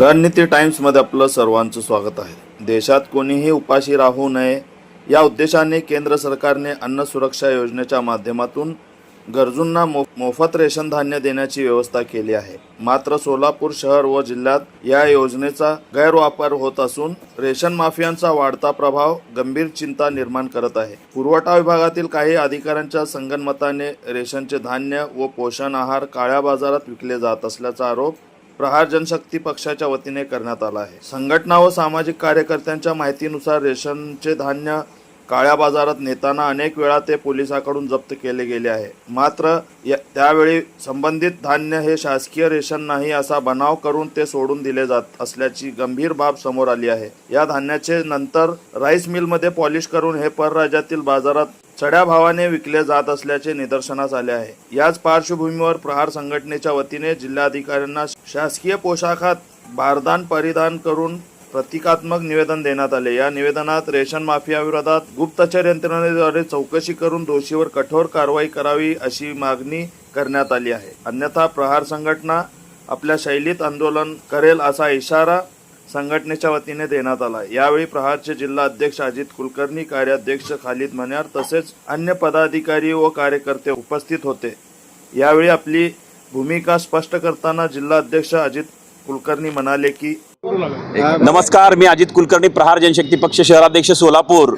रणनीती टाइम्समध्ये आपलं सर्वांचं स्वागत आहे. देशात कोणीही उपाशी राहू नये या उद्देशाने केंद्र सरकारने अन्न सुरक्षा योजनेच्या माध्यमातून गरजूंना मो मोफत रेशन धान्य देण्याची व्यवस्था केली आहे. मात्र सोलापूर शहर व जिल्ह्यात या योजनेचा गैरवापर होत असून रेशन माफियांचा वाढता प्रभाव गंभीर चिंता निर्माण करत आहे. पुरवठा विभागातील काही अधिकाऱ्यांच्या संगनमताने रेशनचे धान्य व पोषण आहार काळ्या बाजारात विकले जात असल्याचा आरोप प्रहार जनशक्ती पक्षाच्या वतीने करण्यात आला आहे. संघटना व सामाजिक कार्यकर्त्यांच्या माहितीनुसार रेशनचे धान्य काळ्या बाजारात नेताना अनेक वेळा ते पोलिसांकडून जप्त केले गेले आहे. मात्र त्यावेळी संबंधित धान्य हे शासकीय रेशन नाही असा बनाव करून ते सोडून दिले जात असल्याची गंभीर बाब समोर आली आहे. या धान्याचे नंतर राईस मिलमध्ये पॉलिश करून हे परराज्यातील बाजारात चढ्या भावाने विकले जात असल्याचे निदर्शनास आले आहे. याच पार्श्वभूमीवर प्रहार संघटनेच्या वतीने जिल्हाधिकाऱ्यांना शासकीय पोशाखात बारदान परिधान करून प्रतिकात्मक निवेदन देण्यात आले. या निवेदनात रेशन माफियाविरोधात गुप्तचर यंत्रणेद्वारे चौकशी करून दोषीवर कठोर कारवाई करावी अशी मागणी करण्यात आली आहे. अन्यथा प्रहार संघटना आपल्या शैलीत आंदोलन करेल असा इशारा संघटनेच्या वतीने देण्यात आला यावेळी प्रहारचे जिल्हा अध्यक्ष अजित कुलकर्णी कार्याध्यक्ष खालिद मन्यार तसेच अन्य पदाधिकारी व कार्यकर्ते उपस्थित होते. यावेळी आपली भूमिका स्पष्ट करताना जिल्हा अध्यक्ष अजित कुलकर्णी म्हणाले की नमस्कार मी अजित कुलकर्णी प्रहार जनशक्ती पक्ष शहराध्यक्ष सोलापूर.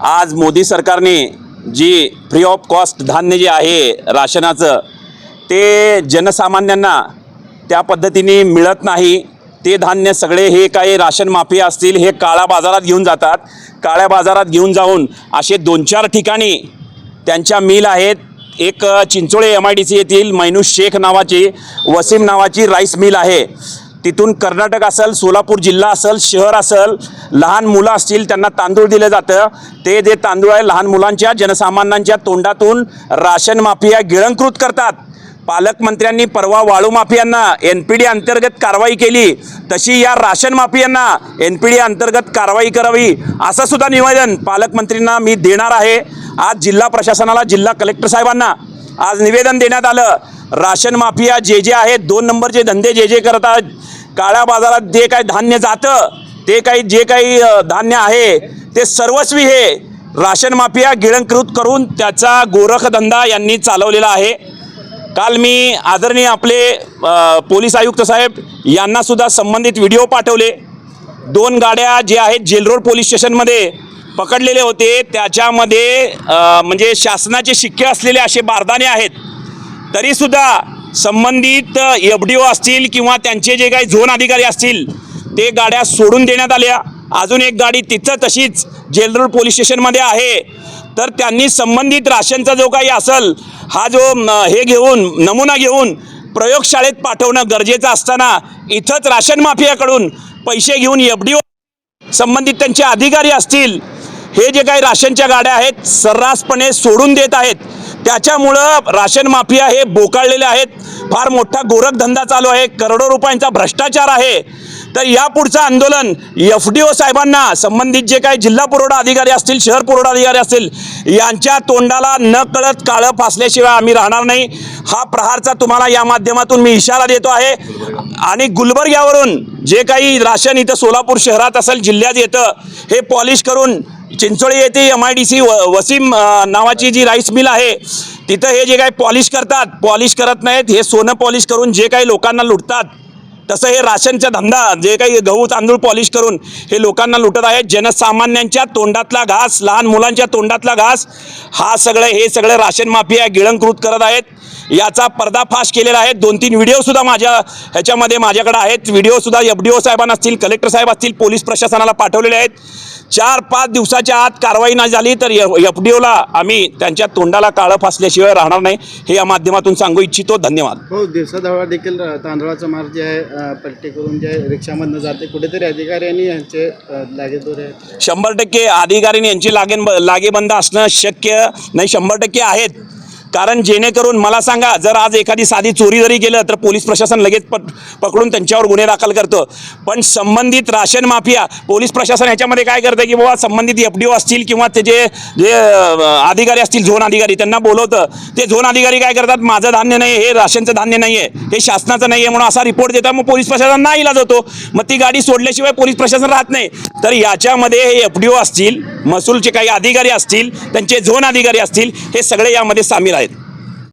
आज मोदी सरकारने जी फ्री ऑफ कॉस्ट धान्य जे आहे राशनाचं ते जनसामान्यांना त्या पद्धतीने मिळत नाही. ते धान्य सगळे हे काही राशन माफिया असतील हे काळ्या बाजारात घेऊन जातात. काळ्या बाजारात घेऊन जाऊन असे दोन चार ठिकाणी त्यांच्या मिल आहेत. एक Chinchole M I D C येथील मैनू शेख नावाची वसीम नावाची राईस मिल आहे. तिथून कर्नाटक असेल सोलापूर जिल्हा असेल शहर असेल लहान मुलं असतील त्यांना तांदूळ दिलं जातं. ते जे तांदूळ आहे लहान मुलांच्या जनसामान्यांच्या तोंडातून राशन माफिया गिळंकृत करतात. पालकमंत्र्यांनी परवा वाळू माफियांना एन पी डी अंतर्गत कारवाई केली. तशी या राशन माफियांना एन पी डी अंतर्गत कारवाई करावी असं सुद्धा निवेदन पालकमंत्रींना मी देणार आहे. आज जिल्हा प्रशासनाला जिल्हा कलेक्टर साहेबांना आज निवेदन देण्यात आलं. राशन माफिया जे जे आहेत दोन नंबरचे धंदे जे जे करतात काळ्या बाजारात जे काही धान्य जातं ते काही जे काही धान्य आहे ते सर्वस्वी हे राशन माफिया गिळंकृत करून त्याचा गोरखधंदा यांनी चालवलेला आहे. काल मी आदरणीय आपले पोलीस आयुक्त साहेब यांनासुद्धा संबंधित व्हिडिओ पाठवले. दोन गाड्या जे आहेत जेलरोड पोलीस स्टेशनमध्ये पकडलेले होते. त्याच्यामध्ये म्हणजे शासनाचे शिक्के असलेले असे बारदाने आहेत. तरीसुद्धा संबंधित एफ डी ओ असतील किंवा त्यांचे जे काही झोन अधिकारी असतील ते गाड्या सोडून देण्यात आल्या. अजून एक गाडी तिथं तशीच जेलरोड पोलीस स्टेशनमध्ये आहे. तर त्यांनी संबंधित राशनचा जो काही असेल हा जो हे घेऊन नमुना घेऊन प्रयोगशाळेत पाठवणं गरजेचं असताना इथंच राशन माफियाकडून पैसे घेऊन एफ डी ओ संबंधित त्यांचे अधिकारी असतील हे जे काही राशनच्या गाड्या आहेत सर्रासपणे सोडून देत आहेत. त्याच्यामुळं राशन माफिया हे बोकाळलेले आहेत. फार मोठा गोरखधंदा चालू आहे. करोडो रुपयांचा भ्रष्टाचार आहे. तर यापुढचं आंदोलन एफ डी ओ साहेबांना संबंधित जे काही जिल्हा पुरवठा अधिकारी असतील शहर पुरवठा अधिकारी असतील यांच्या तोंडाला न कळत काळं फासल्याशिवाय आम्ही राहणार नाही. हा प्रहारचा तुम्हाला या माध्यमातून मी इशारा देतो आहे. आणि गुलबर्ग्यावरून जे काही राशन इथं सोलापूर शहरात असेल जिल्ह्यात येतं हे पॉलिश करून चिंचोळी येथे M I D C Wasim नावाची जी राईस मिल आहे तिथं हे जे काही पॉलिश करतात पॉलिश करत नाहीत हे सोनं पॉलिश करून जे काही लोकांना लुटतात तसं हे राशनचा धंदा जे काही गहू तांदूळ पॉलिश करून हे लोकांना लुटत आहेत. जनसामान्यांच्या तोंडातला घास लहान मुलांच्या तोंडातला घास हा सगळं हे सगळे राशन माफिया गिळंकृत करत आहेत. याचा पर्दाफाश केलेला आहे. दोन तीन व्हिडिओसुद्धा माझ्या ह्याच्यामध्ये माझ्याकडे आहेत. व्हिडिओसुद्धा एफ डी ओ साहेबांना असतील कलेक्टर साहेब असतील पोलीस प्रशासनाला पाठवलेले आहेत. चार पाच दिवसाच्या आत कारवाई नाही झाली तर एफ डी ओला आम्ही त्यांच्या तोंडाला काळं फासल्याशिवाय राहणार नाही हे या माध्यमातून सांगू इच्छितो. धन्यवाद. हो दिवसाढवळा देखील तांदळाचा मार्ग जे आहे अ, पलटी करून जे रिक्षामधनं जाते. कुठेतरी अधिकाऱ्यांनी यांचे लागेदोरे शंभर टक्के अधिकाऱ्यांनी यांची लागेन लागेबंद असणं शक्य नाही. शंभर टक्के आहेत. कारण जेणेकरून मला सांगा जर आज एखादी साधी चोरी जरी केलं तर पोलीस प्रशासन लगेच पट पकडून त्यांच्यावर गुन्हे दाखल करतं. पण संबंधित राशन माफिया पोलीस प्रशासन याच्यामध्ये काय करतं की बाबा संबंधित एफ डी ओ असतील किंवा ते जे जे अधिकारी असतील झोन अधिकारी त्यांना बोलवतं. ते झोन अधिकारी काय करतात माझं धान्य नाही हे राशनचं धान्य नाही आहे हे शासनाचं नाही आहे म्हणून असा रिपोर्ट देतात मग पोलीस प्रशासन नाही इलाज होतो मग ती गाडी सोडल्याशिवाय पोलीस प्रशासन राहत नाही. तर याच्यामध्ये हे एफ डी ओ असतील महसूलचे काही अधिकारी असतील त्यांचे झोन अधिकारी असतील हे सगळे यामध्ये सामील आहेत.